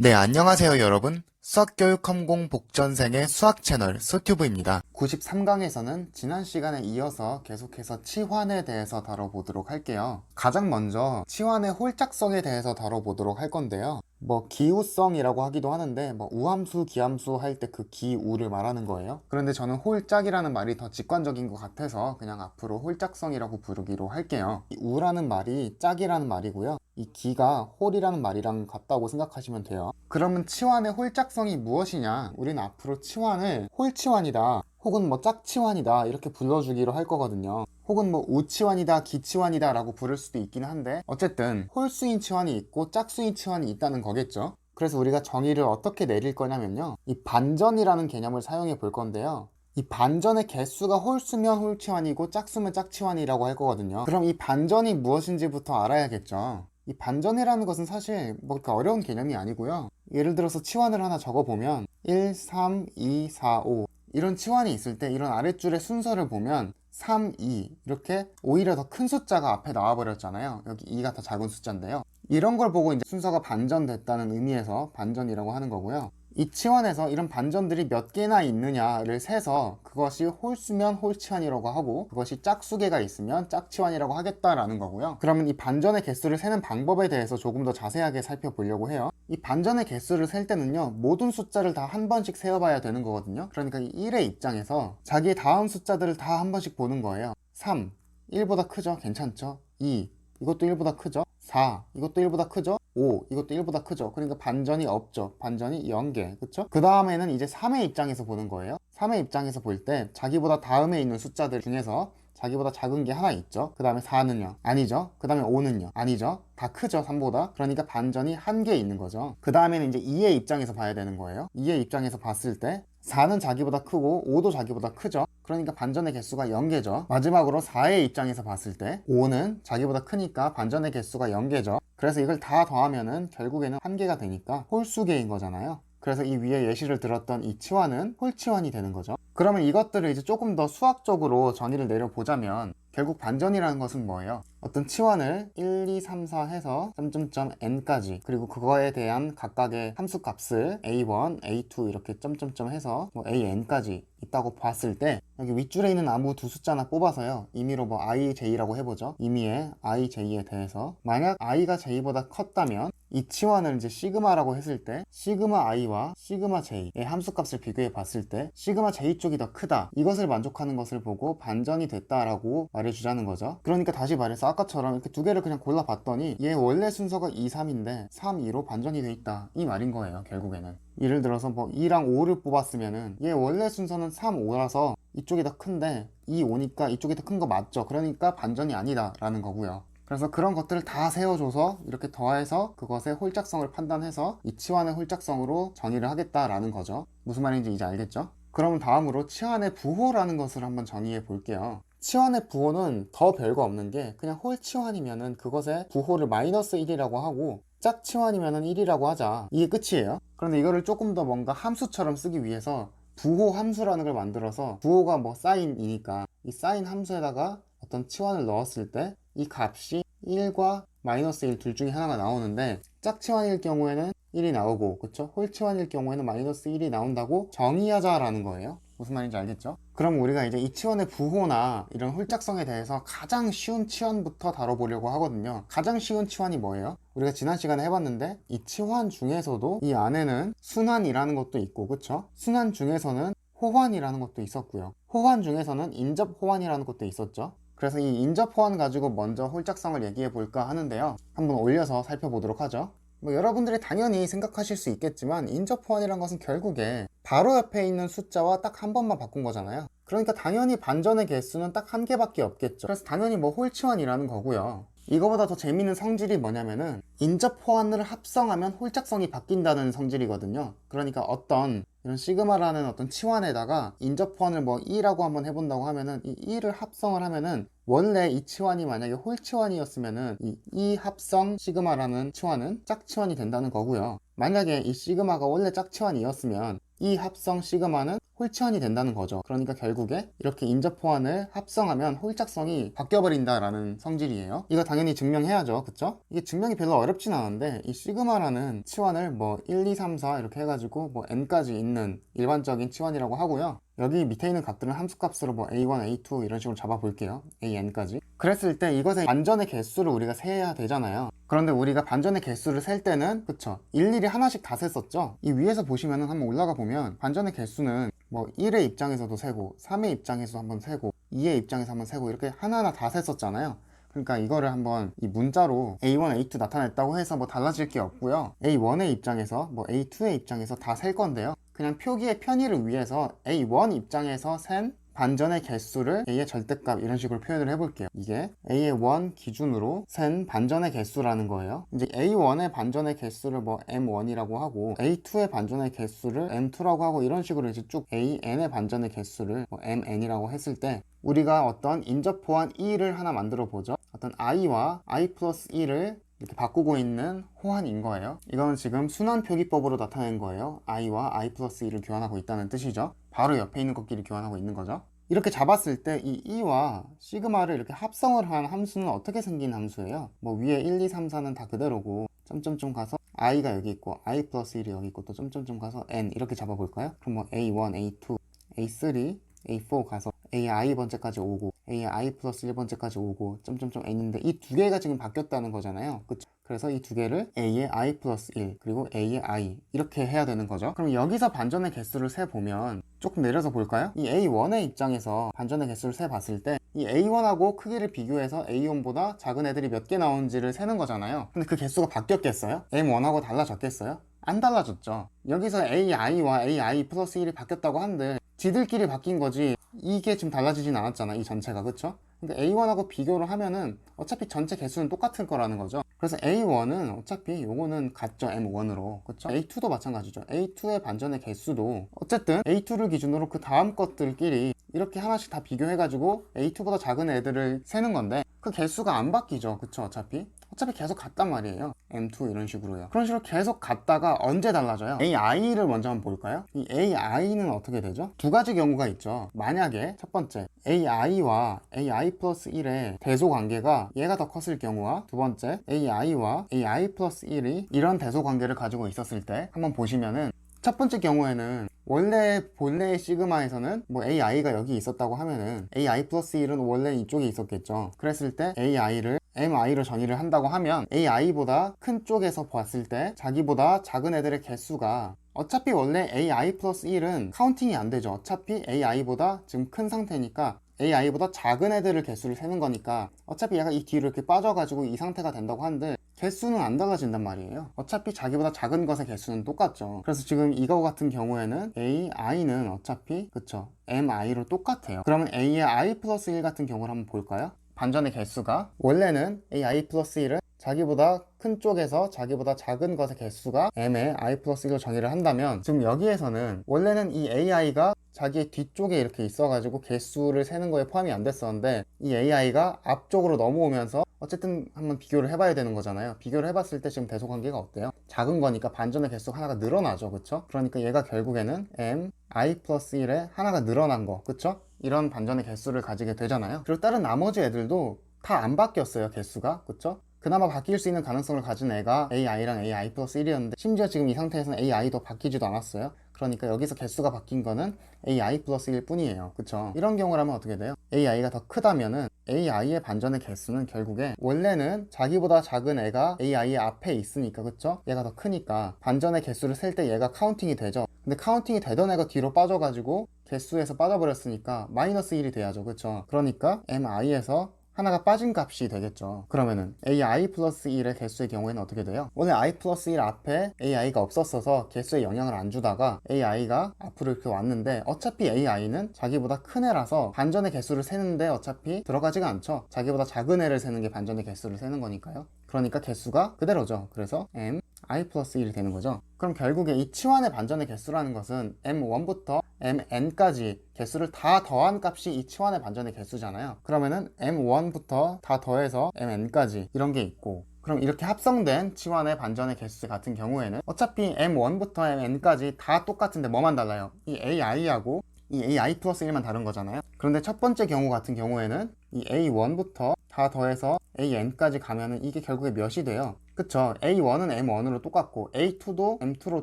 네, 안녕하세요, 여러분. 수학교육컴공 복전생의 수학 채널 소튜브입니다. 93강에서는 지난 시간에 이어서 계속해서 치환에 대해서 다뤄보도록 할게요. 가장 먼저 치환의 홀짝성에 대해서 다뤄보도록 할 건데요. 뭐 기우성이라고 하기도 하는데 뭐 우함수, 기함수 할 때 그 기우를 말하는 거예요. 그런데 저는 홀짝이라는 말이 더 직관적인 것 같아서 그냥 앞으로 홀짝성이라고 부르기로 할게요. 이 우라는 말이 짝이라는 말이고요. 이 기가 홀이라는 말이랑 같다고 생각하시면 돼요. 그러면 치환의 홀짝성이 무엇이냐? 우리는 앞으로 치환을 홀치환이다. 혹은 뭐 짝치환이다. 이렇게 불러주기로 할 거거든요. 혹은 뭐 우치환이다, 기치환이다 라고 부를 수도 있긴 한데 어쨌든 홀수인 치환이 있고 짝수인 치환이 있다는 거겠죠. 그래서 우리가 정의를 어떻게 내릴 거냐면요. 이 반전이라는 개념을 사용해 볼 건데요. 이 반전의 개수가 홀수면 홀치환이고 짝수면 짝치환이라고 할 거거든요. 그럼 이 반전이 무엇인지부터 알아야겠죠. 이 반전이라는 것은 사실 뭐 어려운 개념이 아니고요. 예를 들어서 치환을 하나 적어보면 1, 3, 2, 4, 5 이런 치환이 있을 때 이런 아랫줄의 순서를 보면 3, 2 이렇게 오히려 더 큰 숫자가 앞에 나와버렸잖아요. 여기 2가 더 작은 숫자인데요. 이런 걸 보고 이제 순서가 반전됐다는 의미에서 반전이라고 하는 거고요. 이 치환에서 이런 반전들이 몇 개나 있느냐를 세서 그것이 홀수면 홀치환이라고 하고 그것이 짝수개가 있으면 짝치환이라고 하겠다라는 거고요. 그러면 이 반전의 개수를 세는 방법에 대해서 조금 더 자세하게 살펴보려고 해요. 이 반전의 개수를 셀 때는요 모든 숫자를 다 한 번씩 세어봐야 되는 거거든요. 그러니까 이 1의 입장에서 자기의 다음 숫자들을 다 한 번씩 보는 거예요. 3, 1보다 크죠? 괜찮죠? 2, 이것도 1보다 크죠? 4, 이것도 1보다 크죠? 5, 이것도 1보다 크죠? 그러니까 반전이 없죠. 반전이 0개. 그쵸? 그 다음에는 이제 3의 입장에서 보는 거예요. 3의 입장에서 볼 때 자기보다 다음에 있는 숫자들 중에서 자기보다 작은 게 하나 있죠. 그 다음에 4는요? 아니죠. 그 다음에 5는요? 아니죠. 다 크죠, 3보다. 그러니까 반전이 한 개 있는 거죠. 그 다음에는 이제 2의 입장에서 봐야 되는 거예요. 2의 입장에서 봤을 때 4는 자기보다 크고 5도 자기보다 크죠. 그러니까 반전의 개수가 0개죠. 마지막으로 4의 입장에서 봤을 때 5는 자기보다 크니까 반전의 개수가 0개죠. 그래서 이걸 다 더하면은 결국에는 한 개가 되니까 홀수개인 거잖아요. 그래서 이 위에 예시를 들었던 이 치환은 홀치환이 되는 거죠. 그러면 이것들을 이제 조금 더 수학적으로 정의를 내려보자면 결국 반전이라는 것은 뭐예요? 어떤 치환을 1, 2, 3, 4 해서 점점점 n까지 그리고 그거에 대한 각각의 함수 값을 a1, a2 이렇게 점점점 해서 뭐 an까지 있다고 봤을 때 여기 윗줄에 있는 아무 두 숫자나 뽑아서요. 임의로 뭐 i, j라고 해보죠. 임의의 i, j에 대해서. 만약 i가 j보다 컸다면 이 치환을 이제 시그마라고 했을 때 시그마 i와 시그마 j의 함수값을 비교해 봤을 때 시그마 j 쪽이 더 크다. 이것을 만족하는 것을 보고 반전이 됐다라고 말해주자는 거죠. 그러니까 다시 말해서 아까처럼 이렇게 두 개를 그냥 골라봤더니 얘 원래 순서가 2, 3인데 3, 2로 반전이 돼 있다. 이 말인 거예요 결국에는. 예를 들어서 뭐 2랑 5를 뽑았으면은 얘 원래 순서는 3, 5라서 이쪽이 더 큰데 2, 5니까 이쪽이 더 큰 거 맞죠. 그러니까 반전이 아니다 라는 거고요 그래서 그런 것들을 다 세워줘서 이렇게 더해서 그것의 홀짝성을 판단해서 이 치환의 홀짝성으로 정의를 하겠다라는 거죠. 무슨 말인지 이제 알겠죠? 그러면 다음으로 치환의 부호라는 것을 한번 정의해 볼게요. 치환의 부호는 더 별거 없는 게 그냥 홀치환이면은 그것의 부호를 마이너스 1이라고 하고 짝치환이면은 1이라고 하자. 이게 끝이에요. 그런데 이거를 조금 더 뭔가 함수처럼 쓰기 위해서 부호 함수라는 걸 만들어서 부호가 뭐 사인이니까 이 사인 함수에다가 어떤 치환을 넣었을 때 이 값이 1과 마이너스 1 둘 중에 하나가 나오는데 짝치환일 경우에는 1이 나오고 그쵸? 홀치환일 경우에는 마이너스 1이 나온다고 정의하자라는 거예요 무슨 말인지 알겠죠? 그럼 우리가 이제 이 치환의 부호나 이런 홀짝성에 대해서 가장 쉬운 치환부터 다뤄보려고 하거든요 가장 쉬운 치환이 뭐예요? 우리가 지난 시간에 해봤는데 이 치환 중에서도 이 안에는 순환이라는 것도 있고 그쵸? 순환 중에서는 호환이라는 것도 있었고요 호환 중에서는 인접 호환이라는 것도 있었죠 그래서 이 인접 호환 가지고 먼저 홀짝성을 얘기해 볼까 하는데요. 한번 올려서 살펴보도록 하죠. 뭐 여러분들이 당연히 생각하실 수 있겠지만 인접 호환이란 것은 결국에 바로 옆에 있는 숫자와 딱 한 번만 바꾼 거잖아요. 그러니까 당연히 반전의 개수는 딱 한 개밖에 없겠죠. 그래서 당연히 뭐 홀치환이라는 거고요. 이거보다 더 재밌는 성질이 뭐냐면은 인접 호환을 합성하면 홀짝성이 바뀐다는 성질이거든요. 그러니까 어떤 이런 시그마라는 어떤 치환에다가 인접 호환을 뭐 2라고 한번 해본다고 하면은 이 2를 합성을 하면은 원래 이 치환이 만약에 홀 치환이었으면은 이 2 합성 시그마라는 치환은 짝 치환이 된다는 거고요. 만약에 이 시그마가 원래 짝 치환이었으면 이 합성 시그마는 홀치환이 된다는 거죠. 그러니까 결국에 이렇게 인접 호환을 합성하면 홀짝성이 바뀌어버린다라는 성질이에요. 이거 당연히 증명해야죠. 그쵸? 이게 증명이 별로 어렵진 않은데 이 시그마라는 치환을 뭐 1, 2, 3, 4 이렇게 해가지고 뭐 n까지 있는 일반적인 치환이라고 하고요. 여기 밑에 있는 값들은 함수값으로 뭐 a1, a2 이런 식으로 잡아볼게요. an까지. 그랬을 때 이것의 반전의 개수를 우리가 세야 되잖아요. 그런데 우리가 반전의 개수를 셀 때는 그쵸 일일이 하나씩 다 셌었죠 이 위에서 보시면은 한번 올라가 보면 반전의 개수는 뭐 1의 입장에서도 세고 3의 입장에서 한번 세고 2의 입장에서 한번 세고 이렇게 하나하나 다 셌었잖아요. 그러니까 이거를 한번 이 문자로 A1, A2 나타냈다고 해서 뭐 달라질 게 없고요. A1의 입장에서 뭐 A2의 입장에서 다 셀 건데요. 그냥 표기의 편의를 위해서 A1 입장에서 센 반전의 개수를 a의 절대값 이런 식으로 표현을 해볼게요. 이게 a의 원 기준으로 센 반전의 개수라는 거예요. 이제 a1의 반전의 개수를 뭐 m1이라고 하고 a2의 반전의 개수를 m2라고 하고 이런 식으로 이제 쭉 an의 반전의 개수를 뭐 mn이라고 했을 때 우리가 어떤 인접호환 2를 하나 만들어 보죠. 어떤 i와 i 플러스 2를 이렇게 바꾸고 있는 호환인 거예요. 이건 지금 순환 표기법으로 나타낸 거예요. i와 i 플러스 2를 교환하고 있다는 뜻이죠. 바로 옆에 있는 것끼리 교환하고 있는 거죠. 이렇게 잡았을 때 이 e와 시그마를 이렇게 합성을 한 함수는 어떻게 생긴 함수예요? 뭐 위에 1, 2, 3, 4는 다 그대로고 점점점 가서 i가 여기 있고 i 플러스 1이 여기 있고 또 점점점 가서 n 이렇게 잡아볼까요? 그럼 뭐 a1, a2, a3, a4 가서 ai 번째까지 오고 ai 플러스 1번째까지 오고 점점점 n인데 이 두 개가 지금 바뀌었다는 거잖아요. 그쵸? 그래서 이 두 개를 a의 i 플러스 1 그리고 a의 i 이렇게 해야 되는 거죠. 그럼 여기서 반전의 개수를 세 보면 조금 내려서 볼까요? 이 a1의 입장에서 반전의 개수를 세 봤을 때 이 a1하고 크기를 비교해서 a1보다 작은 애들이 몇 개 나온지를 세는 거잖아요. 근데 그 개수가 바뀌었겠어요? m1하고 달라졌겠어요? 안 달라졌죠. 여기서 ai와 ai 플러스 1이 바뀌었다고 한들 지들끼리 바뀐 거지 이게 지금 달라지진 않았잖아 이 전체가 그쵸? 근데 A1하고 비교를 하면은 어차피 전체 개수는 똑같을 거라는 거죠 그래서 A1은 어차피 요거는 같죠 M1으로. 그쵸? A2도 마찬가지죠. A2의 반전의 개수도. 어쨌든 A2를 기준으로 그 다음 것들끼리 이렇게 하나씩 다 비교해가지고 A2보다 작은 애들을 세는 건데 그 개수가 안 바뀌죠. 그쵸? 어차피? 어차피 계속 같단 말이에요. M2 이런 식으로요. 그런 식으로 계속 갔다가 언제 달라져요? AI를 먼저 한번 볼까요? 이 AI는 어떻게 되죠? 두 가지 경우가 있죠. 만약에 첫 번째 AI와 AI 플러스 1의 대소 관계가 얘가 더 컸을 경우와 두 번째 AI와 AI 플러스 1이 이런 대소 관계를 가지고 있었을 때 한번 보시면은 첫 번째 경우에는 원래 본래의 시그마에서는 뭐 AI가 여기 있었다고 하면은 AI 플러스 1은 원래 이쪽에 있었겠죠. 그랬을 때 AI를 MI로 정의를 한다고 하면 AI보다 큰 쪽에서 봤을 때 자기보다 작은 애들의 개수가 어차피 원래 AI 플러스 1은 카운팅이 안 되죠. 어차피 AI보다 지금 큰 상태니까 AI보다 작은 애들을 개수를 세는 거니까 어차피 얘가 이 뒤로 이렇게 빠져가지고 이 상태가 된다고 한들 개수는 안 달라진단 말이에요. 어차피 자기보다 작은 것의 개수는 똑같죠. 그래서 지금 이거 같은 경우에는 AI는 어차피 그쵸 MI로 똑같아요. 그러면 A의 I 플러스 1 같은 경우를 한번 볼까요? 반전의 개수가 원래는 AI 플러스 1은 자기보다 큰 쪽에서 자기보다 작은 것의 개수가 m의 i 플러스 1로 정의를 한다면 지금 여기에서는 원래는 이 ai가 자기의 뒤쪽에 이렇게 있어가지고 개수를 세는 거에 포함이 안 됐었는데 이 ai가 앞쪽으로 넘어오면서 어쨌든 한번 비교를 해봐야 되는 거잖아요 비교를 해봤을 때 지금 대소 관계가 어때요? 작은 거니까 반전의 개수가 하나가 늘어나죠 그쵸? 그러니까 얘가 결국에는 m i 플러스 1에 하나가 늘어난 거 그쵸? 이런 반전의 개수를 가지게 되잖아요 그리고 다른 나머지 애들도 다 안 바뀌었어요 개수가 그쵸? 그나마 바뀔 수 있는 가능성을 가진 애가 AI랑 AI 플러스 1이었는데 심지어 지금 이 상태에서는 AI도 바뀌지도 않았어요 그러니까 여기서 개수가 바뀐 거는 AI 플러스 1 뿐이에요 그쵸 이런 경우라면 어떻게 돼요? AI가 더 크다면은 AI의 반전의 개수는 결국에 원래는 자기보다 작은 애가 AI의 앞에 있으니까 그쵸? 얘가 더 크니까 반전의 개수를 셀 때 얘가 카운팅이 되죠 근데 카운팅이 되던 애가 뒤로 빠져가지고 개수에서 빠져버렸으니까 마이너스 1이 돼야죠 그쵸? 그러니까 MI에서 하나가 빠진 값이 되겠죠. 그러면은 AI 플러스 1의 개수의 경우에는 어떻게 돼요? 원래 i 플러스 1 앞에 AI가 없었어서 개수에 영향을 안 주다가 AI가 앞으로 이렇게 왔는데 어차피 AI는 자기보다 큰 애라서 반전의 개수를 세는데 어차피 들어가지가 않죠. 자기보다 작은 애를 세는 게 반전의 개수를 세는 거니까요. 그러니까 개수가 그대로죠. 그래서 m i 플러스 1이 되는 거죠. 그럼 결국에 이 치환의 반전의 개수라는 것은 m1부터 mn까지 개수를 다 더한 값이 이 치환의 반전의 개수잖아요. 그러면은 m1부터 다 더해서 mn까지 이런 게 있고 그 그럼 이렇게 합성된 치환의 반전의 개수 같은 경우에는 어차피 M1부터 N까지 다 똑같은데 뭐만 달라요? 이 AI하고 이 AI 플러스 1만 다른 거잖아요. 그런데 첫 번째 경우 같은 경우에는 이 A1부터 다 더해서 AN까지 가면은 이게 결국에 몇이 돼요? 그쵸. A1은 M1으로 똑같고, A2도 M2로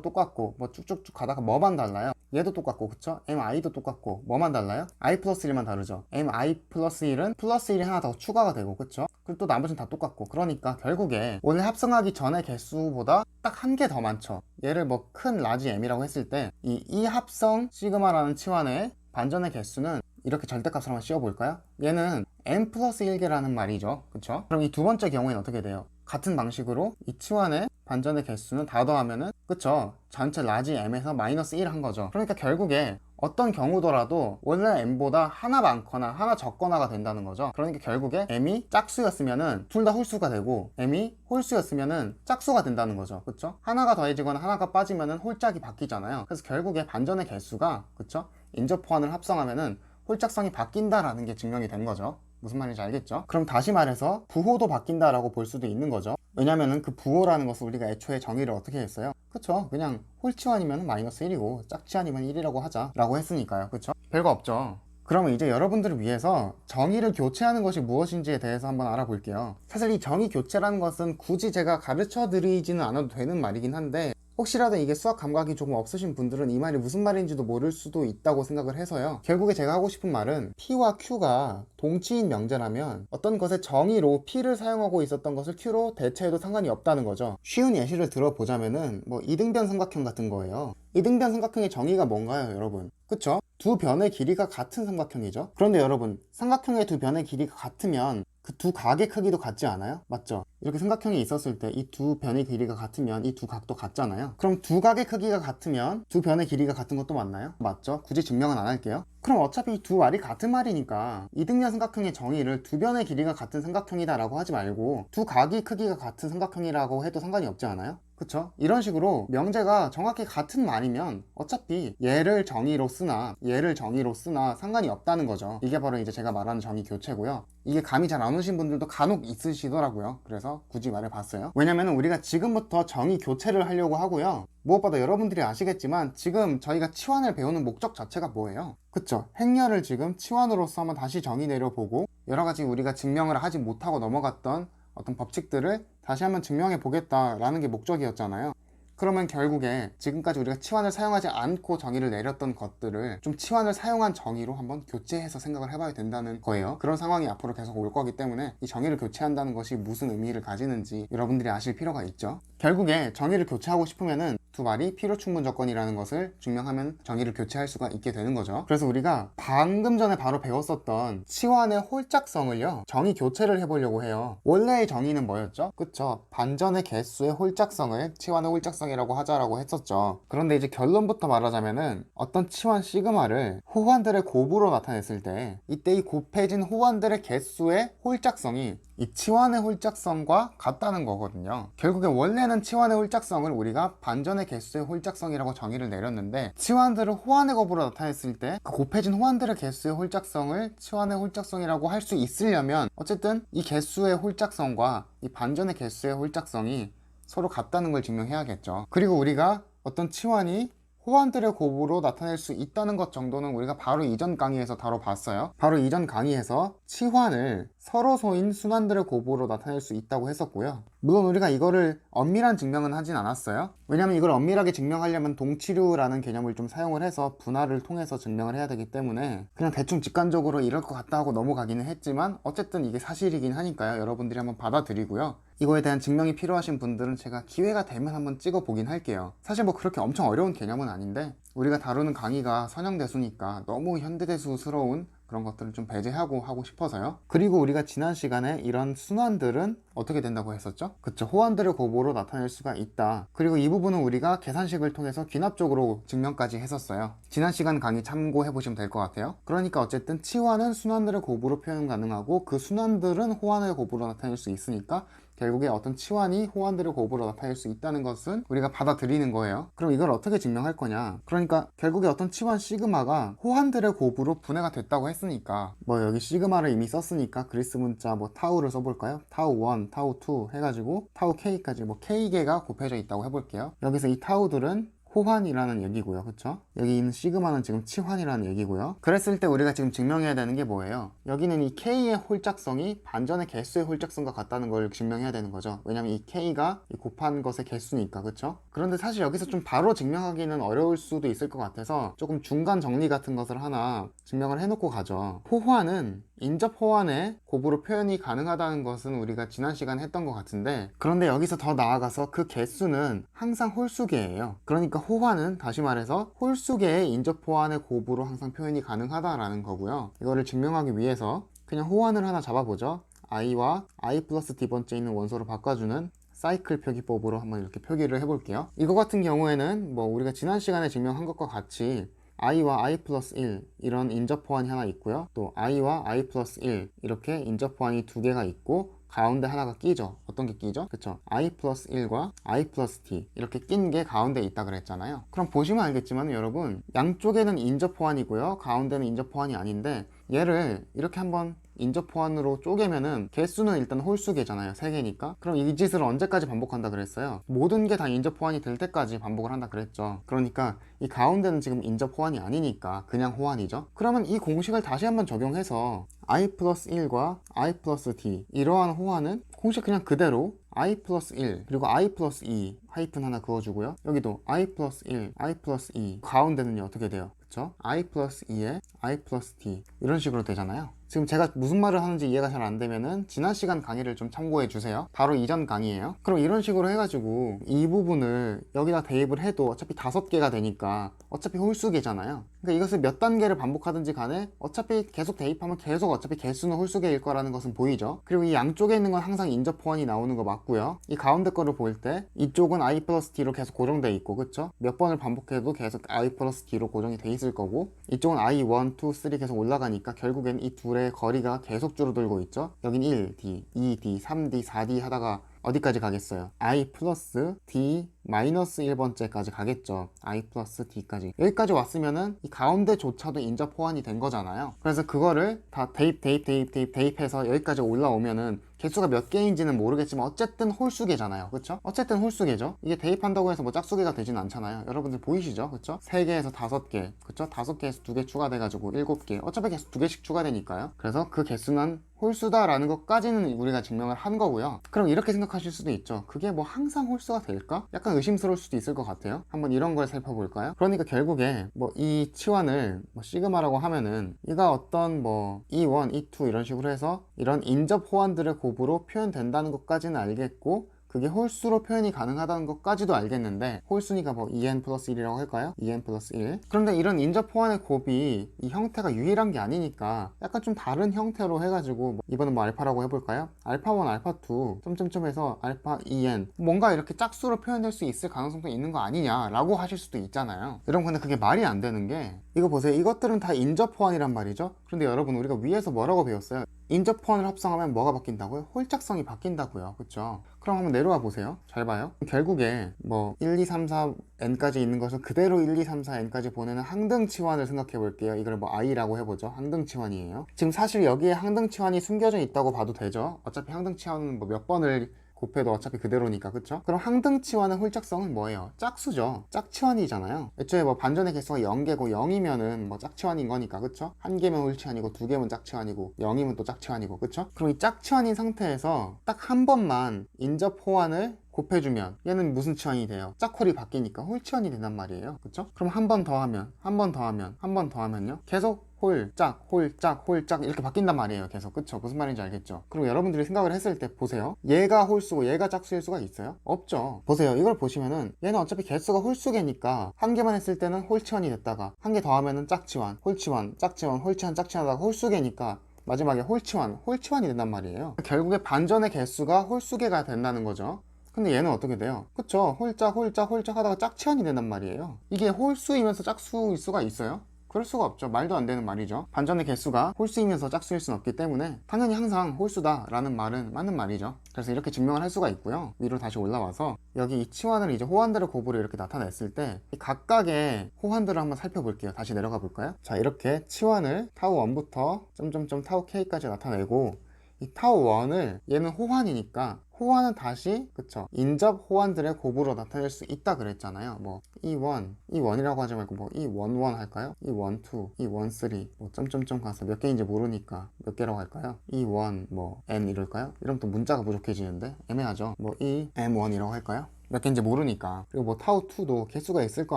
똑같고, 뭐 쭉쭉쭉 가다가 뭐만 달라요? 얘도 똑같고, 그쵸? MI도 똑같고, 뭐만 달라요? I 플러스 1만 다르죠. MI 플러스 1은 플러스 1이 하나 더 추가가 되고, 그쵸? 그리고 또 나머지는 다 똑같고, 그러니까 결국에 원래 합성하기 전의 개수보다 딱 한 개 더 많죠. 얘를 뭐 큰 라지 M이라고 했을 때, 이 E 합성 시그마라는 치환의 반전의 개수는 이렇게 절대값으로 한번 씌워볼까요? 얘는 n 플러스 1개라는 말이죠. 그쵸? 그럼 이 두 번째 경우에는 어떻게 돼요? 같은 방식으로 이 치환의 반전의 개수는 다 더하면은 그쵸? 전체 라지 m에서 마이너스 1 한 거죠. 그러니까 결국에 어떤 경우더라도 원래 m보다 하나 많거나 하나 적거나가 된다는 거죠. 그러니까 결국에 m이 짝수였으면은 둘 다 홀수가 되고 m이 홀수였으면은 짝수가 된다는 거죠. 그쵸? 하나가 더해지거나 하나가 빠지면은 홀짝이 바뀌잖아요. 그래서 결국에 반전의 개수가 그쵸? 인접호환을 합성하면은 홀짝성이 바뀐다라는 게 증명이 된 거죠. 무슨 말인지 알겠죠? 그럼 다시 말해서 부호도 바뀐다라고 볼 수도 있는 거죠. 왜냐면은 그 부호라는 것을 우리가 애초에 정의를 어떻게 했어요? 그쵸? 그냥 홀치환이면 마이너스 1이고 짝치환이면 1이라고 하자라고 했으니까요. 그쵸? 별거 없죠. 그러면 이제 여러분들을 위해서 정의를 교체하는 것이 무엇인지에 대해서 한번 알아볼게요. 사실 이 정의 교체라는 것은 굳이 제가 가르쳐 드리지는 않아도 되는 말이긴 한데 혹시라도 이게 수학 감각이 조금 없으신 분들은 이 말이 무슨 말인지도 모를 수도 있다고 생각을 해서요. 결국에 제가 하고 싶은 말은 P와 Q가 동치인 명제라면 어떤 것의 정의로 P를 사용하고 있었던 것을 Q로 대체해도 상관이 없다는 거죠. 쉬운 예시를 들어보자면은 뭐 이등변 삼각형 같은 거예요. 이등변 삼각형의 정의가 뭔가요, 여러분? 그쵸? 두 변의 길이가 같은 삼각형이죠. 그런데 여러분, 삼각형의 두 변의 길이가 같으면 그 두 각의 크기도 같지 않아요? 맞죠? 이렇게 삼각형이 있었을 때 이 두 변의 길이가 같으면 이 두 각도 같잖아요. 그럼 두 각의 크기가 같으면 두 변의 길이가 같은 것도 맞나요? 맞죠? 굳이 증명은 안 할게요. 그럼 어차피 이 두 말이 같은 말이니까 이등변 삼각형의 정의를 두 변의 길이가 같은 삼각형이다 라고 하지 말고 두 각의 크기가 같은 삼각형이라고 해도 상관이 없지 않아요? 그쵸? 이런 식으로 명제가 정확히 같은 말이면 어차피 얘를 정의로 쓰나 얘를 정의로 쓰나 상관이 없다는 거죠. 이게 바로 이제 제가 말하는 정의 교체고요. 이게 감이 잘 안 오신 분들도 간혹 있으시더라고요. 그래서 굳이 말해봤어요. 왜냐면 우리가 지금부터 정의 교체를 하려고 하고요. 무엇보다 여러분들이 아시겠지만 지금 저희가 치환을 배우는 목적 자체가 뭐예요? 그쵸? 행렬을 지금 치환으로서 한번 다시 정의 내려보고 여러 가지 우리가 증명을 하지 못하고 넘어갔던 어떤 법칙들을 다시 한번 증명해 보겠다라는 게 목적이었잖아요. 그러면 결국에 지금까지 우리가 치환을 사용하지 않고 정의를 내렸던 것들을 좀 치환을 사용한 정의로 한번 교체해서 생각을 해봐야 된다는 거예요. 그런 상황이 앞으로 계속 올 거기 때문에 이 정의를 교체한다는 것이 무슨 의미를 가지는지 여러분들이 아실 필요가 있죠. 결국에 정의를 교체하고 싶으면은 두 말이 필요 충분 조건이라는 것을 증명하면 정의를 교체할 수가 있게 되는 거죠. 그래서 우리가 방금 전에 바로 배웠었던 치환의 홀짝성을요, 정의 교체를 해보려고 해요. 원래의 정의는 뭐였죠? 그쵸? 반전의 개수의 홀짝성을 치환의 홀짝성이라고 하자라고 했었죠. 그런데 이제 결론부터 말하자면은 어떤 치환 시그마를 호환들의 곱으로 나타냈을 때 이때 이 곱해진 호환들의 개수의 홀짝성이 이 치환의 홀짝성과 같다는 거거든요. 결국에 원래는 치환의 홀짝성을 우리가 반전의 개수의 홀짝성이라고 정의를 내렸는데 치환들을 호환의 곱으로 나타냈을 때 그 곱해진 호환들의 개수의 홀짝성을 치환의 홀짝성이라고 할 수 있으려면 어쨌든 이 개수의 홀짝성과 이 반전의 개수의 홀짝성이 서로 같다는 걸 증명해야겠죠. 그리고 우리가 어떤 치환이 호환들의 곱으로 나타낼 수 있다는 것 정도는 우리가 바로 이전 강의에서 다뤄봤어요. 바로 이전 강의에서 치환을 서로 소인 순환들의 곱으로 나타낼 수 있다고 했었고요. 물론 우리가 이거를 엄밀한 증명은 하진 않았어요. 왜냐면 이걸 엄밀하게 증명하려면 동치류라는 개념을 좀 사용을 해서 분할을 통해서 증명을 해야 되기 때문에 그냥 대충 직관적으로 이럴 것 같다 하고 넘어가기는 했지만 어쨌든 이게 사실이긴 하니까요. 여러분들이 한번 받아들이고요. 이거에 대한 증명이 필요하신 분들은 제가 기회가 되면 한번 찍어 보긴 할게요. 사실 뭐 그렇게 엄청 어려운 개념은 아닌데 우리가 다루는 강의가 선형대수니까 너무 현대대수스러운 그런 것들을 좀 배제하고 하고 싶어서요. 그리고 우리가 지난 시간에 이런 순환들은 어떻게 된다고 했었죠? 그쵸. 호환들의 곱으로 나타낼 수가 있다. 그리고 이 부분은 우리가 계산식을 통해서 귀납적으로 증명까지 했었어요. 지난 시간 강의 참고해 보시면 될 것 같아요. 그러니까 어쨌든 치환은 순환들의 곱으로 표현 가능하고 그 순환들은 호환의 곱으로 나타낼 수 있으니까 결국에 어떤 치환이 호환들의 곱으로 나타낼 수 있다는 것은 우리가 받아들이는 거예요. 그럼 이걸 어떻게 증명할 거냐? 그러니까 결국에 어떤 치환 시그마가 호환들의 곱으로 분해가 됐다고 했으니까 뭐 여기 시그마를 이미 썼으니까 그리스 문자 뭐 타우를 써볼까요? 타우 1, 타우 2 해가지고 타우 k까지 뭐 k개가 곱해져 있다고 해볼게요. 여기서 이 타우들은 호환이라는 얘기고요. 그쵸? 여기 있는 시그마는 지금 치환이라는 얘기고요. 그랬을 때 우리가 지금 증명해야 되는 게 뭐예요? 여기는 이 K의 홀짝성이 반전의 개수의 홀짝성과 같다는 걸 증명해야 되는 거죠. 왜냐면 이 K가 이 곱한 것의 개수니까. 그쵸? 그런데 사실 여기서 좀 바로 증명하기는 어려울 수도 있을 것 같아서 조금 중간 정리 같은 것을 하나 증명을 해놓고 가죠. 호환은 인접 호환의 곱으로 표현이 가능하다는 것은 우리가 지난 시간에 했던 것 같은데 그런데 여기서 더 나아가서 그 개수는 항상 홀수계예요. 그러니까 호환은 다시 말해서 홀수계의 인접 호환의 곱으로 항상 표현이 가능하다라는 거고요. 이거를 증명하기 위해서 그냥 호환을 하나 잡아보죠. i와 i 플러스 d 번째 있는 원소로 바꿔주는 사이클 표기법으로 한번 이렇게 표기를 해볼게요. 이거 같은 경우에는 뭐 우리가 지난 시간에 증명한 것과 같이 i와 i 플러스 1 이런 인접 호환이 하나 있고요. 또 i와 i 플러스 1 이렇게 인접 호환이 두 개가 있고 가운데 하나가 끼죠. 어떤 게 끼죠? 그쵸? i 플러스 1과 i 플러스 t 이렇게 낀 게 가운데 있다 그랬잖아요. 그럼 보시면 알겠지만 여러분 양쪽에는 인접 호환이고요. 가운데는 인접 호환이 아닌데 얘를 이렇게 한번 인접 호환으로 쪼개면은 개수는 일단 홀수계잖아요. 3개니까. 그럼 이 짓을 언제까지 반복한다 그랬어요? 모든 게 다 인접 호환이 될 때까지 반복을 한다 그랬죠. 그러니까 이 가운데는 지금 인접 호환이 아니니까 그냥 호환이죠. 그러면 이 공식을 다시 한번 적용해서 i 플러스 1과 i 플러스 t 이러한 호환은 공식 그냥 그대로 i 플러스 1 그리고 i 플러스 2 하이픈 하나 그어주고요. 여기도 i 플러스 1, i 플러스 2 가운데는요 어떻게 돼요? 그쵸? i 플러스 2에 i 플러스 t 이런 식으로 되잖아요. 지금 제가 무슨 말을 하는지 이해가 잘 안 되면은 지난 시간 강의를 좀 참고해 주세요. 바로 이전 강의예요. 그럼 이런 식으로 해가지고 이 부분을 여기다 대입을 해도 어차피 다섯 개가 되니까 어차피 홀수계잖아요. 그러니까 이것을 몇 단계를 반복하든지 간에 어차피 계속 대입하면 계속 어차피 개수는 홀수계일 거라는 것은 보이죠. 그리고 이 양쪽에 있는 건 항상 인접 호환이 나오는 거 맞고요. 이 가운데 거를 볼때 이쪽은 i 플러스 t로 계속 고정돼 있고 그쵸? 몇 번을 반복해도 계속 i 플러스 t로 고정이 돼 있을 거고 이쪽은 i 1, 2, 3 계속 올라가니까 결국엔 이 둘의 거리가 계속 줄어들고 있죠. 여긴 1, d, 2, d, 3, d, 4, d 하다가 어디까지 가겠어요? i 플러스 d 마이너스 1번째까지 가겠죠. i 플러스 d까지. 여기까지 왔으면은 이 가운데조차도 인접 호환이 된 거잖아요. 그래서 그거를 다 대입, 대입, 대입, 대입, 대입해서 여기까지 올라오면은 개수가 몇 개인지는 모르겠지만 어쨌든 홀수계잖아요. 그쵸? 어쨌든 홀수계죠. 이게 대입한다고 해서 뭐 짝수계가 되진 않잖아요. 여러분들 보이시죠? 그쵸? 3개에서 5개. 그쵸? 5개에서 2개 추가돼 가지고 7개. 어차피 개수 2개씩 추가되니까요. 그래서 그 개수는 홀수다라는 것까지는 우리가 증명을 한 거고요. 그럼 이렇게 생각하실 수도 있죠. 그게 뭐 항상 홀수가 될까? 약간 의심스러울 수도 있을 것 같아요. 한번 이런 걸 살펴볼까요? 그러니까 결국에 뭐 이 치환을 뭐 시그마라고 하면은 얘가 어떤 뭐 E1, E2 이런 식으로 해서 이런 인접 호환들의 곱으로 표현된다는 것까지는 알겠고 그게 홀수로 표현이 가능하다는 것까지도 알겠는데 홀수니까 뭐 2n 플러스 1이라고 할까요? 2n 플러스 1 그런데 이런 인접 호환의 곱이 이 형태가 유일한 게 아니니까 약간 좀 다른 형태로 해가지고 뭐 이번엔 뭐 알파라고 해볼까요? 알파 1, 알파 2 점점점 해서 알파 2n 뭔가 이렇게 짝수로 표현될 수 있을 가능성도 있는 거 아니냐라고 하실 수도 있잖아요 여러분 근데 그게 말이 안 되는 게 이거 보세요 이것들은 다 인접 호환이란 말이죠 그런데 여러분 우리가 위에서 뭐라고 배웠어요? 인접 호환을 합성하면 뭐가 바뀐다고요? 홀짝성이 바뀐다고요. 그쵸? 그럼 한번 내려와 보세요. 잘 봐요. 결국에 뭐 1, 2, 3, 4, n까지 있는 것을 그대로 1, 2, 3, 4, n까지 보내는 항등치환을 생각해 볼게요. 이걸 뭐 i라고 해보죠. 항등치환이에요. 지금 사실 여기에 항등치환이 숨겨져 있다고 봐도 되죠. 어차피 항등치환은 뭐 몇 번을 곱해도 어차피 그대로니까 그쵸? 그럼 항등치환의 홀짝성은 뭐예요? 짝수죠 짝치환이잖아요 애초에 뭐 반전의 개수가 0개고 0이면은 뭐 짝치환인 거니까 그쵸? 한 개면 홀치환이고 두 개면 짝치환이고 0이면 또 짝치환이고 그쵸? 그럼 이 짝치환인 상태에서 딱 한 번만 인접 호환을 곱해주면 얘는 무슨 치환이 돼요? 짝홀이 바뀌니까 홀치환이 된단 말이에요. 그쵸? 그럼 한 번 더 하면 한 번 더 하면 한 번 더 하면요? 계속 홀 짝 홀 짝 홀 짝 이렇게 바뀐단 말이에요 계속. 그쵸? 무슨 말인지 알겠죠? 그리고 여러분들이 생각을 했을 때 보세요. 얘가 홀수고 얘가 짝수일 수가 있어요? 없죠. 보세요. 이걸 보시면은 얘는 어차피 개수가 홀수개니까 한 개만 했을 때는 홀치환이 됐다가 한 개 더 하면은 짝치환 홀치환 짝치환 홀치환 짝치환 하다가 홀수개니까 마지막에 홀치환 홀치환이 된단 말이에요. 결국에 반전의 개수가 홀수개가 된다는 거죠 근데 얘는 어떻게 돼요? 그쵸 홀짝 홀짝 홀짝 하다가 짝치환이 된단 말이에요 이게 홀수이면서 짝수일 수가 있어요? 그럴 수가 없죠. 말도 안 되는 말이죠. 반전의 개수가 홀수이면서 짝수일 수는 없기 때문에 당연히 항상 홀수다 라는 말은 맞는 말이죠. 그래서 이렇게 증명을 할 수가 있고요. 위로 다시 올라와서 여기 이 치환을 이제 호환들의 곱으로 이렇게 나타냈을 때이 각각의 호환들을 한번 살펴볼게요. 다시 내려가 볼까요? 자 이렇게 치환을 타우 1부터 점점점 타우 k까지 나타내고 이 타우 1을 얘는 호환이니까 호환은 다시 그쵸 인접 호환들의 곱으로 나타낼 수 있다 그랬잖아요 뭐 E1, E1이라고 하지 말고 뭐 E11 할까요? E12, E13 뭐 점점점 가서 몇 개인지 모르니까 몇 개라고 할까요? E1 뭐 N 이럴까요? 이러면 또 문자가 부족해지는데 애매하죠 뭐 E M1이라고 할까요? 몇 개인지 모르니까 그리고 뭐 타우 2도 개수가 있을 거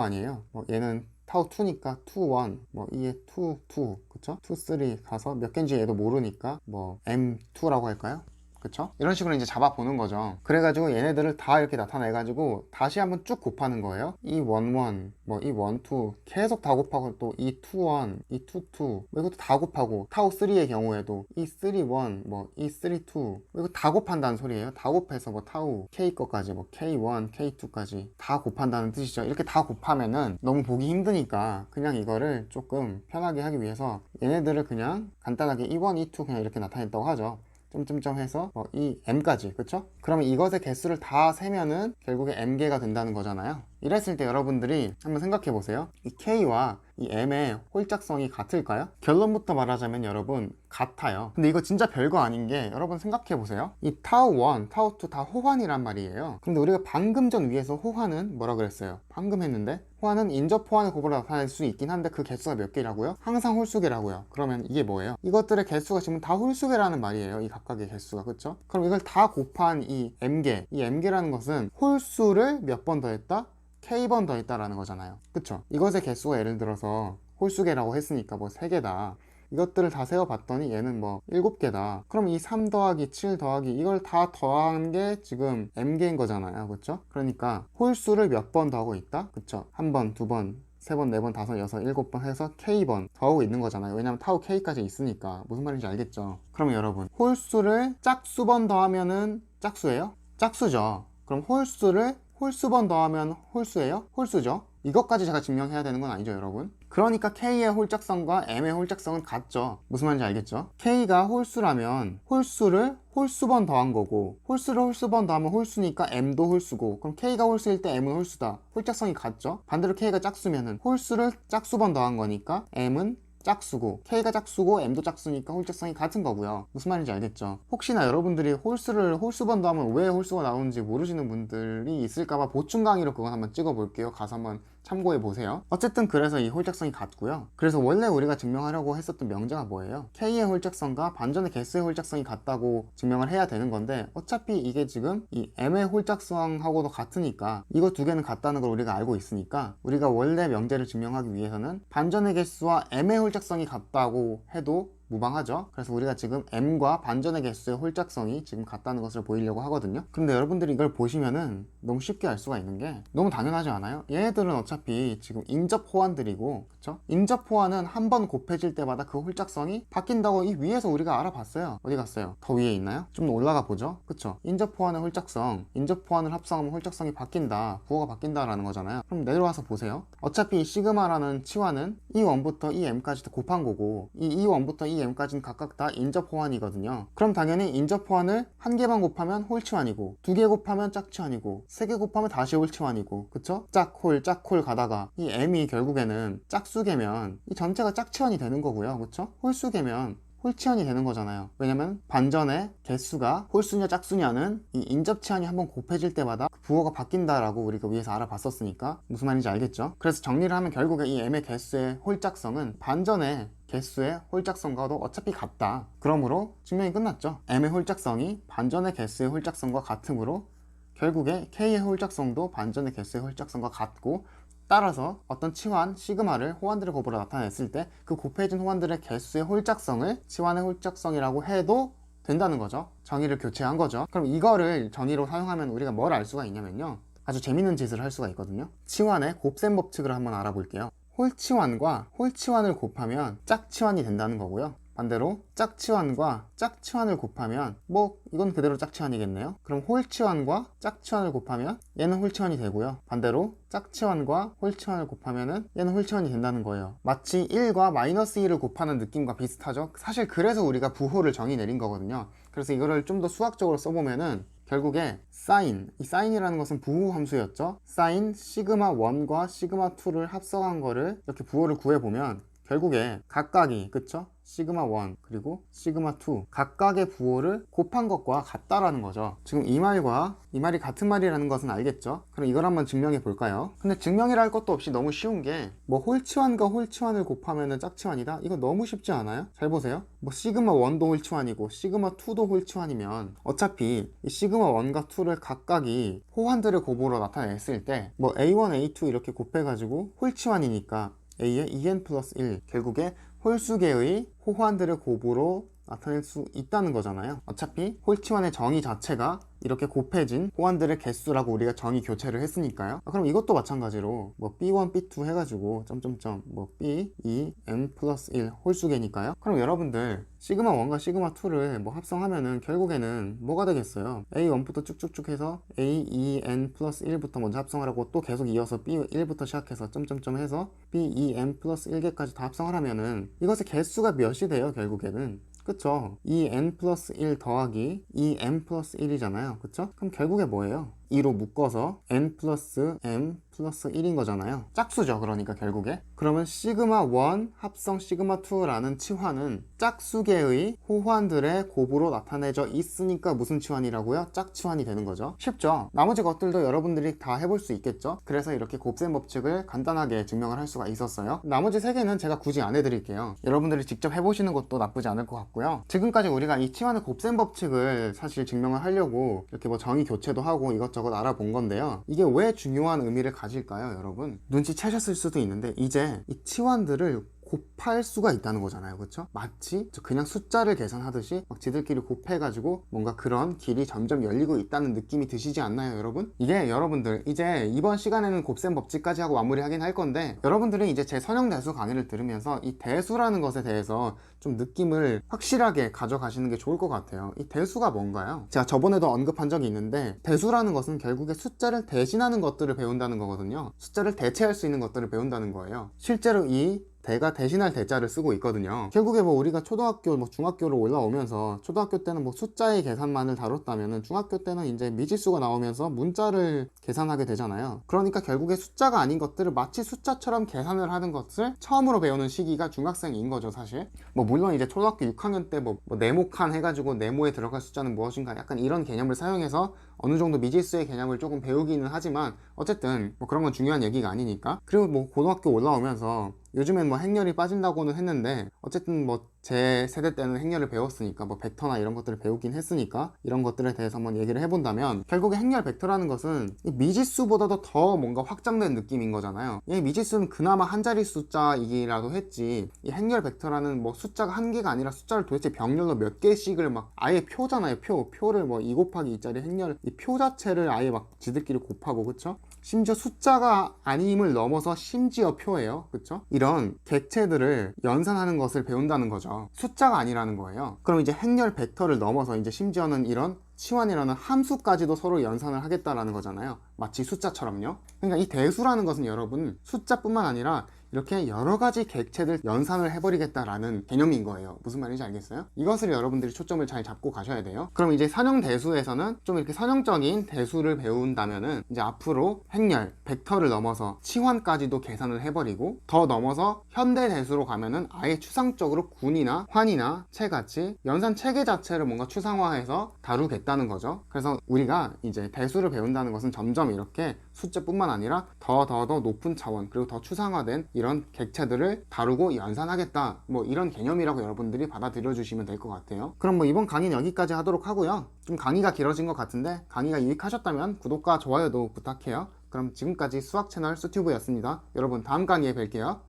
아니에요 뭐 얘는 타우 2니까 2, 1, 뭐 이에 2, 2, 그쵸? 2, 3 가서 몇 개인지 얘도 모르니까 뭐 M2라고 할까요? 그쵸? 이런 식으로 이제 잡아보는 거죠. 그래가지고 얘네들을 다 이렇게 나타내가지고 다시 한번 쭉 곱하는 거예요. 이 1, 1, 뭐이 1, 2 계속 다 곱하고 또이 2, 1, 이 2, 2, 뭐 이것도 다 곱하고 타우 3의 경우에도 이 3, 1, 뭐이 3, 2, 뭐 이거 다 곱한다는 소리예요. 다 곱해서 뭐 타우 K 거까지 뭐 K1, K2까지 다 곱한다는 뜻이죠. 이렇게 다 곱하면은 너무 보기 힘드니까 그냥 이거를 조금 편하게 하기 위해서 얘네들을 그냥 간단하게 E1, E2 그냥 이렇게 나타냈다고 하죠. 점점점 해서 어, 이 m까지 그쵸? 그러면 이것의 개수를 다 세면은 결국에 m개가 된다는 거잖아요 이랬을 때 여러분들이 한번 생각해 보세요 이 k와 이 m의 홀짝성이 같을까요? 결론부터 말하자면 여러분 같아요 근데 이거 진짜 별거 아닌 게 여러분 생각해 보세요 이 타우 1, 타우 2 다 호환이란 말이에요 근데 우리가 방금 전 위에서 호환은 뭐라 그랬어요? 방금 했는데 호환은 인접 호환의 곱으로 나타낼 수 있긴 한데 그 개수가 몇 개라고요? 항상 홀수개라고요 그러면 이게 뭐예요? 이것들의 개수가 지금 다 홀수개라는 말이에요 이 각각의 개수가 그쵸? 그럼 이걸 다 곱한 이 m개 이 m개라는 것은 홀수를 몇 번 더했다? K번 더했다라는 거잖아요 그쵸? 이것의 개수가 예를 들어서 홀수개라고 했으니까 뭐 3개다 이것들을 다 세어봤더니 얘는 뭐 7개다 그럼 이 3 더하기 7 더하기 이걸 다 더한 게 지금 m개인 거잖아요 그쵸? 그러니까 홀수를 몇 번 더하고 있다 그쵸? 한 번, 두 번, 세 번, 네 번, 다섯, 여섯, 일곱 번 해서 K번 더하고 있는 거잖아요. 왜냐면 타우 K까지 있으니까. 무슨 말인지 알겠죠? 그러면 여러분, 홀수를 짝수번 더하면은 짝수예요? 짝수죠. 그럼 홀수를 홀수번 더하면 홀수예요? 홀수죠. 이것까지 제가 증명해야 되는 건 아니죠, 여러분? 그러니까 K의 홀짝성과 M의 홀짝성은 같죠. 무슨 말인지 알겠죠? K가 홀수라면 홀수를 홀수번 더한 거고 홀수를 홀수번 더하면 홀수니까 M도 홀수고 그럼 K가 홀수일 때 M은 홀수다. 홀짝성이 같죠? 반대로 K가 짝수면은 홀수를 짝수번 더한 거니까 M은 짝수고 K가 짝수고 M도 짝수니까 홀짝성이 같은 거고요. 무슨 말인지 알겠죠? 혹시나 여러분들이 홀수를 홀수번 더하면 왜 홀수가 나오는지 모르시는 분들이 있을까봐 보충 강의로 그건 한번 찍어볼게요. 가서 한번 참고해 보세요. 어쨌든 그래서 이 홀짝성이 같고요. 그래서 원래 우리가 증명하려고 했었던 명제가 뭐예요? K의 홀짝성과 반전의 개수의 홀짝성이 같다고 증명을 해야 되는 건데 어차피 이게 지금 이 M의 홀짝성하고도 같으니까 이거 두 개는 같다는 걸 우리가 알고 있으니까 우리가 원래 명제를 증명하기 위해서는 반전의 개수와 M의 홀짝성이 같다고 해도 무방하죠. 그래서 우리가 지금 m과 반전의 개수의 홀짝성이 지금 같다는 것을 보이려고 하거든요. 근데 여러분들이 이걸 보시면은 너무 쉽게 알 수가 있는 게 너무 당연하지 않아요? 얘네들은 어차피 지금 인접 호환들이고 그쵸? 인접 호환은 한 번 곱해질 때마다 그 홀짝성이 바뀐다고 이 위에서 우리가 알아봤어요. 어디 갔어요? 더 위에 있나요? 좀 더 올라가 보죠. 그쵸? 인접 호환의 홀짝성, 인접 호환을 합성하면 홀짝성이 바뀐다, 부호가 바뀐다라는 거잖아요. 그럼 내려와서 보세요. 어차피 이 시그마라는 치환은 이 원부터 이 m까지 다 곱한 거고 이이 원부터 이 m까지는 각각 다 인접 호환이거든요. 그럼 당연히 인접 호환을 한 개만 곱하면 홀치환이고 두 개 곱하면 짝치환이고 세 개 곱하면 다시 홀치환이고 그쵸? 짝홀 짝홀 가다가 이 m이 결국에는 짝수개면 이 전체가 짝치환이 되는 거고요. 그쵸? 홀수개면 홀치환이 되는 거잖아요. 왜냐면 반전의 개수가 홀수냐 짝수냐는 이 인접치환이 한번 곱해질 때마다 그 부호가 바뀐다라고 우리가 위에서 알아봤었으니까 무슨 말인지 알겠죠? 그래서 정리를 하면 결국에 이 m의 개수의 홀짝성은 반전의 개수의 홀짝성과도 어차피 같다. 그러므로 증명이 끝났죠. m의 홀짝성이 반전의 개수의 홀짝성과 같으므로 결국에 k의 홀짝성도 반전의 개수의 홀짝성과 같고 따라서 어떤 치환, 시그마를 호환들의 곱으로 나타냈을 때 그 곱해진 호환들의 개수의 홀짝성을 치환의 홀짝성이라고 해도 된다는 거죠. 정의를 교체한 거죠. 그럼 이거를 정의로 사용하면 우리가 뭘 알 수가 있냐면요. 아주 재밌는 짓을 할 수가 있거든요. 치환의 곱셈 법칙을 한번 알아볼게요. 홀치환과 홀치환을 곱하면 짝치환이 된다는 거고요. 반대로 짝치환과 짝치환을 곱하면 뭐 이건 그대로 짝치환이겠네요. 그럼 홀치환과 짝치환을 곱하면 얘는 홀치환이 되고요. 반대로 짝치환과 홀치환을 곱하면은 얘는 홀치환이 된다는 거예요. 마치 1과 마이너스 1을 곱하는 느낌과 비슷하죠. 사실 그래서 우리가 부호를 정의 내린 거거든요. 그래서 이거를 좀 더 수학적으로 써보면은 결국에 사인, 이 사인이라는 것은 부호 함수였죠. 사인 시그마 1과 시그마 2를 합성한 거를 이렇게 부호를 구해보면 결국에 각각이 그쵸? 시그마 1 그리고 시그마 2 각각의 부호를 곱한 것과 같다라는 거죠. 지금 이 말과 이 말이 같은 말이라는 것은 알겠죠? 그럼 이걸 한번 증명해 볼까요? 근데 증명이라 할 것도 없이 너무 쉬운 게 뭐 홀치환과 홀치환을 곱하면은 짝치환이다? 이거 너무 쉽지 않아요? 잘 보세요. 뭐 시그마 1도 홀치환이고 시그마 2도 홀치환이면 어차피 이 시그마 1과 2를 각각이 호환들의 곱으로 나타냈을 때 뭐 A1, A2 이렇게 곱해가지고 홀치환이니까 A의 2n 플러스 1 결국에 홀수계의 호환들의 곱으로 나타낼 수 있다는 거잖아요. 어차피 홀치환의 정의 자체가 이렇게 곱해진 호환들의 개수라고 우리가 정의 교체를 했으니까요. 아, 그럼 이것도 마찬가지로 뭐 B1, B2 해가지고 점점점 뭐 B, 2, N 플러스 1 홀수계니까요. 그럼 여러분들 시그마 1과 시그마 2를 뭐 합성하면은 결국에는 뭐가 되겠어요? A1부터 쭉쭉쭉 해서 A, 2, N 플러스 1부터 먼저 합성을 하고 또 계속 이어서 B1부터 시작해서 점점점 해서 B, 2, N 플러스 1개까지 다 합성을 하면은 이것의 개수가 몇이 돼요 결국에는 그쵸 2n 플러스 1 더하기 2m 플러스 1이잖아요 그쵸? 그럼 결국에 뭐예요? 2로 묶어서 n 플러스 m 플러스 1인 거잖아요. 짝수죠 그러니까 결국에. 그러면 시그마 1 합성 시그마 2라는 치환은 짝수계의 호환들의 곱으로 나타내져 있으니까 무슨 치환이라고요? 짝치환이 되는 거죠. 쉽죠? 나머지 것들도 여러분들이 다 해볼 수 있겠죠? 그래서 이렇게 곱셈 법칙을 간단하게 증명을 할 수가 있었어요. 나머지 세 개는 제가 굳이 안 해드릴게요. 여러분들이 직접 해보시는 것도 나쁘지 않을 것 같고요. 지금까지 우리가 이 치환의 곱셈 법칙을 사실 증명을 하려고 이렇게 뭐 정의 교체도 하고 이것저것 알아본 건데요. 이게 왜 중요한 의미를 가질까요 여러분? 눈치채셨을 수도 있는데 이제 이 치환들을 곱할 수가 있다는 거잖아요. 그렇죠? 마치 그냥 숫자를 계산하듯이 막 지들끼리 곱해가지고 뭔가 그런 길이 점점 열리고 있다는 느낌이 드시지 않나요, 여러분? 이게 여러분들 이제 이번 시간에는 곱셈 법칙까지 하고 마무리하긴 할 건데 여러분들은 이제 제 선형대수 강의를 들으면서 이 대수라는 것에 대해서 좀 느낌을 확실하게 가져가시는 게 좋을 것 같아요. 이 대수가 뭔가요? 제가 저번에도 언급한 적이 있는데 대수라는 것은 결국에 숫자를 대신하는 것들을 배운다는 거거든요. 숫자를 대체할 수 있는 것들을 배운다는 거예요. 실제로 이 대가 대신할 대자를 쓰고 있거든요. 결국에 뭐 우리가 초등학교, 뭐 중학교로 올라오면서 초등학교 때는 뭐 숫자의 계산만을 다뤘다면은 중학교 때는 이제 미지수가 나오면서 문자를 계산하게 되잖아요. 그러니까 결국에 숫자가 아닌 것들을 마치 숫자처럼 계산을 하는 것을 처음으로 배우는 시기가 중학생인 거죠, 사실. 뭐 물론 이제 초등학교 6학년 때뭐 네모칸 해가지고 네모에 들어갈 숫자는 무엇인가 약간 이런 개념을 사용해서 어느 정도 미지수의 개념을 조금 배우기는 하지만 어쨌든 뭐 그런 건 중요한 얘기가 아니니까. 그리고 뭐 고등학교 올라오면서 요즘엔 뭐 행렬이 빠진다고는 했는데 어쨌든 뭐제 세대 때는 행렬을 배웠으니까 뭐 벡터나 이런 것들을 배우긴 했으니까 이런 것들에 대해서 한번 얘기를 해본다면 결국에 행렬 벡터라는 것은 이 미지수보다도 더 뭔가 확장된 느낌인 거잖아요. 이 미지수는 그나마 한 자리 숫자이기라도 했지 이 행렬 벡터라는 뭐 숫자가 한 개가 아니라 숫자를 도대체 병렬로 몇 개씩을 막 아예 표잖아요. 표 표를 뭐 2 곱하기 2짜리 행렬 이 표 자체를 아예 막 지들끼리 곱하고 그쵸 심지어 숫자가 아님을 넘어서 심지어 표예요. 그쵸? 이런 객체들을 연산하는 것을 배운다는 거죠. 숫자가 아니라는 거예요. 그럼 이제 행렬 벡터를 넘어서 이제 심지어는 이런 치환이라는 함수까지도 서로 연산을 하겠다라는 거잖아요. 마치 숫자처럼요. 그러니까 이 대수라는 것은 여러분 숫자뿐만 아니라 이렇게 여러 가지 객체들 연산을 해버리겠다라는 개념인 거예요. 무슨 말인지 알겠어요? 이것을 여러분들이 초점을 잘 잡고 가셔야 돼요. 그럼 이제 선형 대수에서는 좀 이렇게 선형적인 대수를 배운다면은 이제 앞으로 행렬, 벡터를 넘어서 치환까지도 계산을 해버리고 더 넘어서 현대 대수로 가면은 아예 추상적으로 군이나 환이나 체같이 연산 체계 자체를 뭔가 추상화해서 다루겠다는 거죠. 그래서 우리가 이제 대수를 배운다는 것은 점점 이렇게 숫자뿐만 아니라 더 더 더 높은 차원 그리고 더 추상화된 이런 객체들을 다루고 연산하겠다. 뭐 이런 개념이라고 여러분들이 받아들여 주시면 될 것 같아요. 그럼 뭐 이번 강의는 여기까지 하도록 하고요. 좀 강의가 길어진 것 같은데 강의가 유익하셨다면 구독과 좋아요도 부탁해요. 그럼 지금까지 수학 채널 수튜브였습니다. 여러분 다음 강의에 뵐게요